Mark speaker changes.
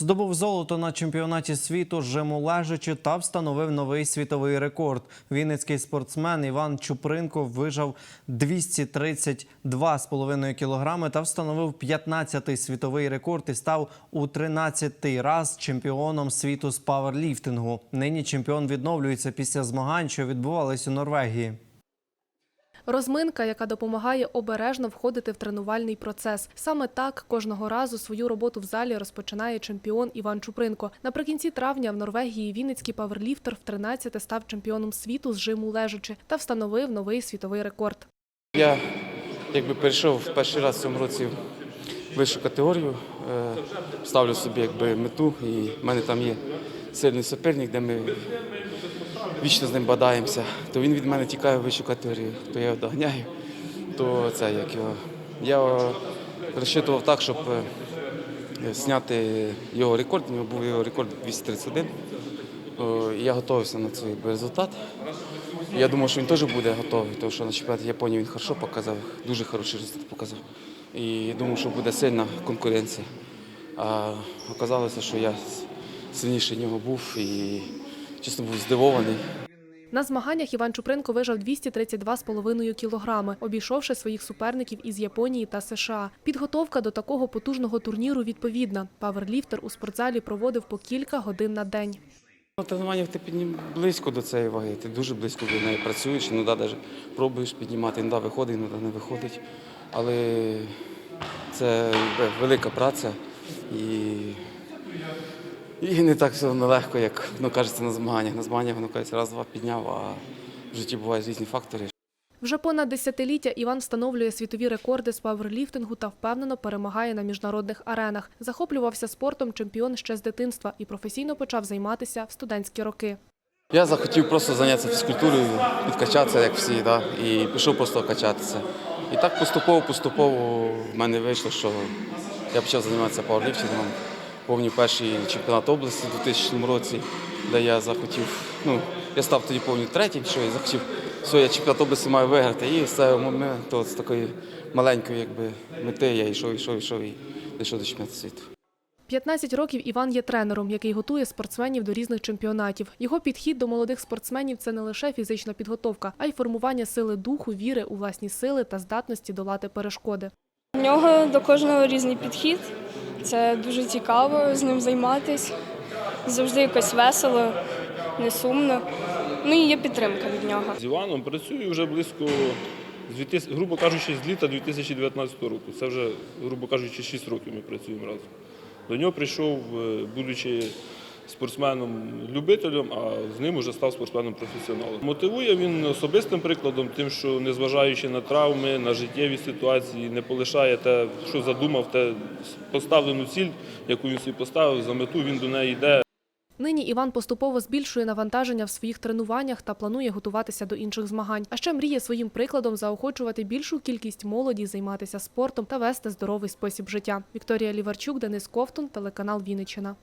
Speaker 1: Здобув золото на чемпіонаті світу жиму лежачи та встановив новий світовий рекорд. Вінницький спортсмен Іван Чупринко вижав 232,5 кілограми та встановив 15-й світовий рекорд і став у 13-й раз чемпіоном світу з паверліфтингу. Нині чемпіон відновлюється після змагань, що відбувались у Норвегії.
Speaker 2: Розминка, яка допомагає обережно входити в тренувальний процес. Саме так кожного разу свою роботу в залі розпочинає чемпіон Іван Чупринко. Наприкінці травня в Норвегії Вінницький паверліфтер в 13 став чемпіоном світу з жиму лежачи та встановив новий світовий рекорд.
Speaker 3: Я якби перейшов в перший раз в цьому році в вищу категорію, е, ставлю собі якби мету, і в мене там є сильний суперник, де ми вічно з ним бадаємося. То він від мене тікає в вищу категорію, то я його доганяю, то це як його. Я розчитував так, щоб е, зняти його рекорд. У нього був його рекорд 231. Я готувався на цей результат. Я думав, що він теж буде готовий, тому що на чемпіонаті Японії він хорошо показав, дуже хороший результат показав. І думав, що буде сильна конкуренція. А оказалося, що я сильніший нього був і чесно був здивований.
Speaker 2: На змаганнях Іван Чупринко вижав 232,5 кілограми, обійшовши своїх суперників із Японії та США. Підготовка до такого потужного турніру відповідна. Паверліфтер у спортзалі проводив по кілька годин на день.
Speaker 3: На тренуваннях ти піднім близько до цієї ваги, ти дуже близько до неї працюєш, іноді навіть пробуєш піднімати, іноді виходить, іноді не виходить. Але це велика праця і, і не так все нелегко, як воно кажеться на змаганнях. На змаганнях воно кажеться, раз-два підняв, а в житті бувають різні фактори.
Speaker 2: Вже понад десятиліття Іван встановлює світові рекорди з паверліфтингу та впевнено перемагає на міжнародних аренах. Захоплювався спортом чемпіон ще з дитинства і професійно почав займатися в студентські роки.
Speaker 3: Я захотів просто зайнятися фізкультурою, підкачатися, як всі, да, і пішов просто качатися. І так поступово-поступово в мене вийшло, що я почав займатися пауерліфтингом. Повній перший чемпіонат області у 2000 році, де я захотів, ну, я став тоді повній третій, що я захотів, все, я чемпіонат області маю виграти. І з цього моменту, з такої маленької якби, мети я йшов, йшов, йшов і дійшов до чемпіонату світу.
Speaker 2: 15 років Іван є тренером, який готує спортсменів до різних чемпіонатів. Його підхід до молодих спортсменів це не лише фізична підготовка, а й формування сили духу, віри у власні сили та здатності долати перешкоди.
Speaker 4: У нього до кожного різний підхід. Це дуже цікаво з ним займатися. Завжди якось весело, не сумно. Ну і є підтримка від нього.
Speaker 5: З Іваном працюю вже близько, грубо кажучи, з літа 2019 року. Це вже, грубо кажучи, 6 років ми працюємо разом. До нього прийшов, е, будучи спортсменом-любителем, а з ним вже став спортсменом-професіоналом. Мотивує він особистим прикладом, тим, що незважаючи на травми, на життєві ситуації, не полишає те, що задумав, те поставлену ціль, яку він собі поставив, за мету він до неї йде.
Speaker 2: Нині Іван поступово збільшує навантаження в своїх тренуваннях та планує готуватися до інших змагань. А ще мріє своїм прикладом заохочувати більшу кількість молоді займатися спортом та вести здоровий спосіб життя. Вікторія Ліварчук, Денис Ковтун, телеканал Вінниччина.